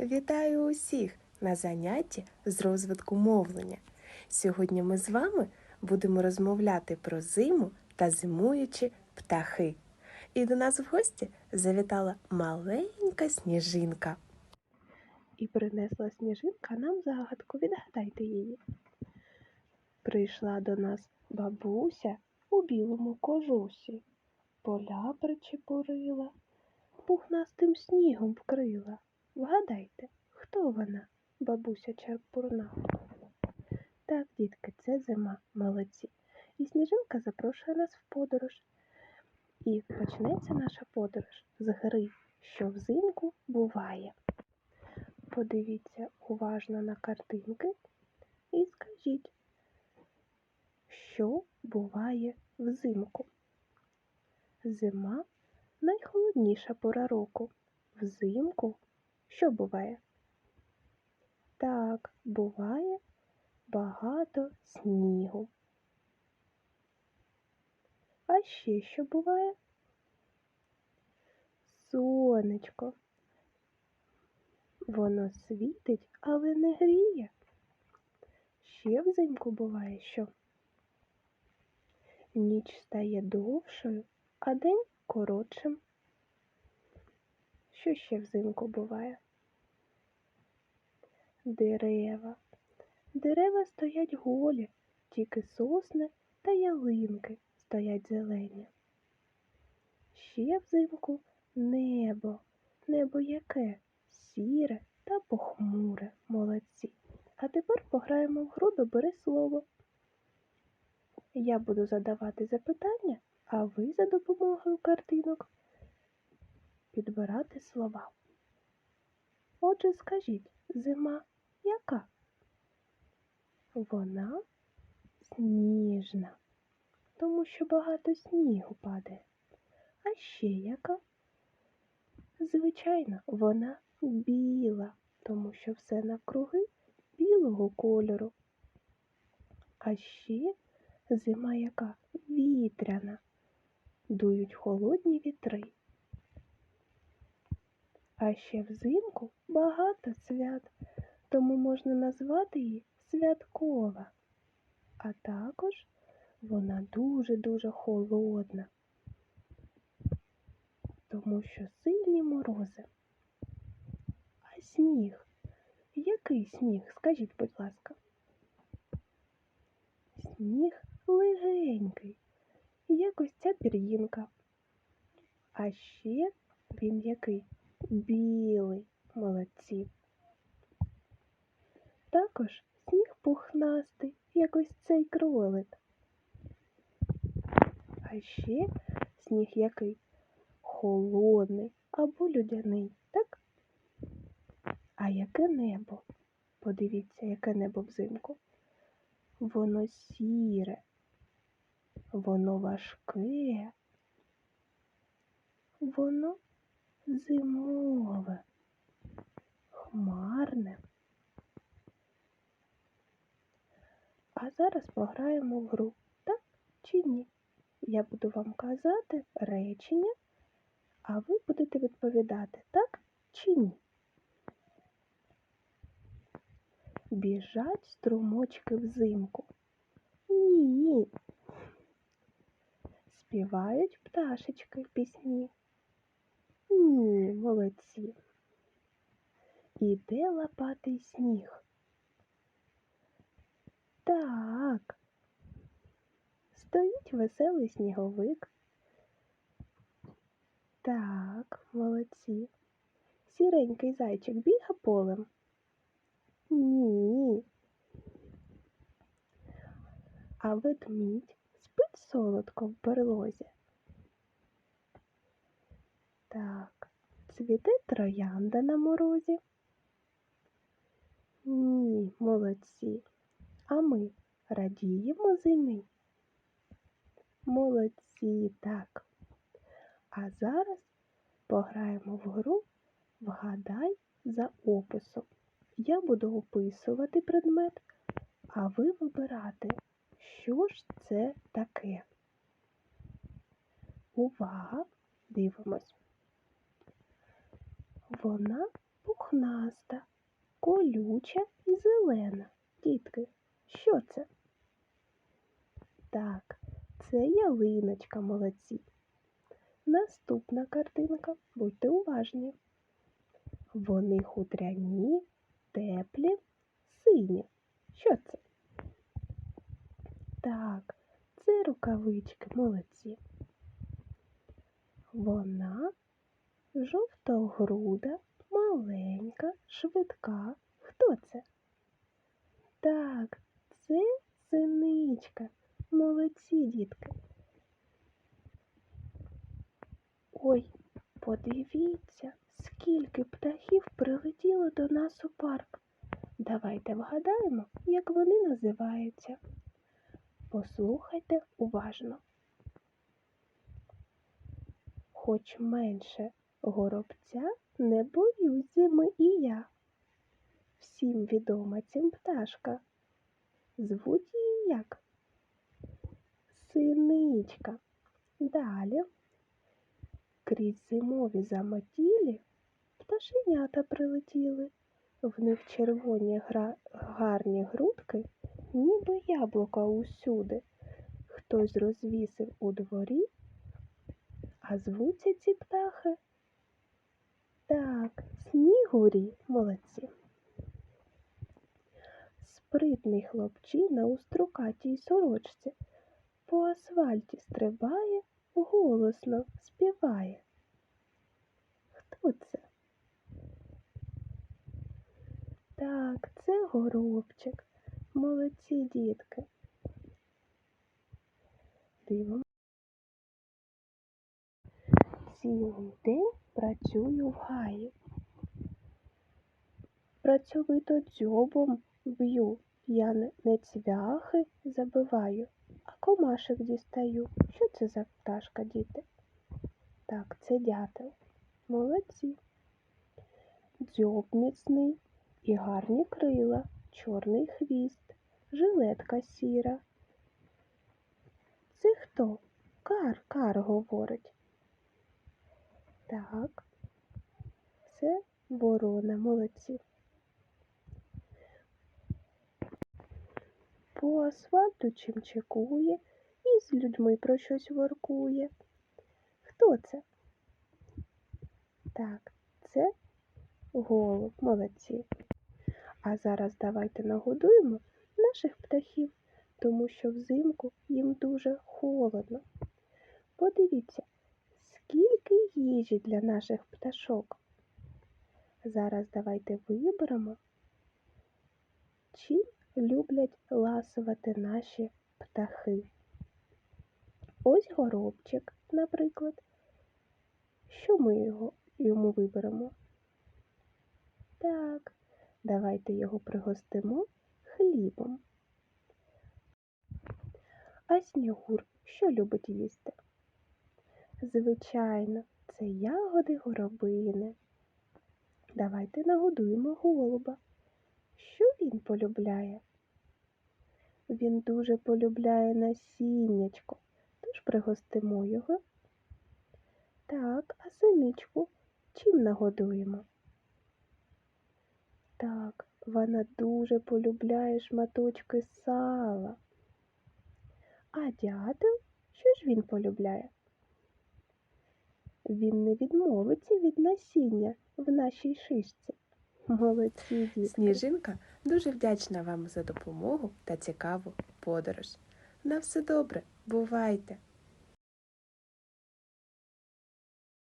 Вітаю усіх на занятті з розвитку мовлення. Сьогодні ми з вами будемо розмовляти про зиму та зимуючі птахи. І до нас в гості завітала маленька сніжинка. І принесла сніжинка нам загадку. Відгадайте її. Прийшла до нас бабуся у білому кожусі, поля причепурила, пухнастим снігом вкрила. Вгадайте, хто вона, бабуся Чепурна? Так, дітки, це зима, молодці. І сніжинка запрошує нас в подорож. І почнеться наша подорож з гри, що взимку буває. Подивіться уважно на картинки і скажіть, що буває взимку? Зима найхолодніша пора року. Взимку що буває? Так, буває багато снігу. А ще що буває? Сонечко. Воно світить, але не гріє. Ще взимку буває що? Ніч стає довшою, а день коротшим. Що ще взимку буває? Дерева. Дерева стоять голі, тільки сосни та ялинки стоять зелені. Ще взимку небо, небо яке сіре та похмуре, молодці. А тепер пограємо в гру «Добери слово. Я буду задавати запитання, а ви за допомогою картинок підбирати слова. Отже, скажіть, зима яка? Вона сніжна, тому що багато снігу падає. А ще яка? Звичайно, вона біла, тому що все навкруги білого кольору. А ще зима яка вітряна, дують холодні вітри. А ще взимку багато свят, тому можна назвати її святкова. А також вона дуже-дуже холодна, тому що сильні морози. А сніг? Який сніг? Скажіть, будь ласка. Сніг легенький, як ось ця пір'їнка. А ще він який? білий, молодці. Також сніг пухнастий, як ось цей кролик. А ще сніг який холодний або людяний, так? А яке небо? Подивіться, яке небо взимку. Воно сіре, воно важке, воно зимове, хмарне. А зараз пограємо в гру, так чи ні? Я буду вам казати речення, а ви будете відповідати, так чи ні? Біжать струмочки взимку. Ні. Співають пташечки в пісні. Ні, молодці. Іде лопатий сніг. Так. Стоїть веселий сніговик. Так, молодці. Сіренький зайчик біга полем. Ні. А ведмідь спить солодко в берлозі. Так, цвіте троянда на морозі. Ні, молодці. А ми радіємо зимі. Молодці, так. А зараз пограємо в гру Вгадай за описом. Я буду описувати предмет, а ви вибирати, що ж це таке. Увага! Дивимось. Вона пухнаста, колюча і зелена. Дітки, що це? Так, це ялиночка, молодці. Наступна картинка, будьте уважні. Вони хутряні, теплі, сині. Що це? Так, це рукавички, молодці. Вона жовтогруда, маленька, швидка. Хто це? Так, це синичка. Молодці, дітки. Ой, подивіться, скільки птахів прилетіло до нас у парк. Давайте вгадаємо, як вони називаються. Послухайте уважно. Хоч менше горобця не боюсь зими і я. Всім відома цим пташка. Звуть її як? Синичка. Далі. Крізь зимові замотілі пташенята прилетіли. В них червоні гра... гарні грудки, ніби яблука усюди. Хтось розвісив у дворі, а звуться ці птахи. Так, снігурі, молодці. Спритний хлопчина у строкатій сорочці по асфальті стрибає, голосно співає. Хто це? Так, це горобчик. Молодці дітки. Дивимо. Цілий день працюю в гаї. Працьовито дзьобом б'ю, я не цвяхи забиваю, а комашек дістаю. Що це за пташка, діти? Так, це дятел. Молодці. Дзьоб міцний і гарні крила, чорний хвіст, жилетка сіра. Це хто? Кар, кар говорить. Так, це ворона, молодці. По асфальту чимчикує і з людьми про щось воркує. Хто це? Так, це голуб, молодці. А зараз давайте нагодуємо наших птахів, тому що взимку їм дуже холодно. Подивіться, скільки їжі для наших пташок. Зараз давайте виберемо, чим люблять ласувати наші птахи. Ось горобчик, наприклад. Що ми його, йому виберемо? Так, давайте його пригостимо хлібом. А снігур що любить їсти? Звичайно, це ягоди горобини. Давайте нагодуємо голуба. Що він полюбляє? Він дуже полюбляє насіннячко, тож пригостимо його. Так, а синичку чим нагодуємо? Так, вона дуже полюбляє шматочки сала. А дятел, що ж він полюбляє? Він не відмовиться від насіння в нашій шишці. Молодці дітки. Сніжинка дуже вдячна вам за допомогу та цікаву подорож. На все добре, бувайте!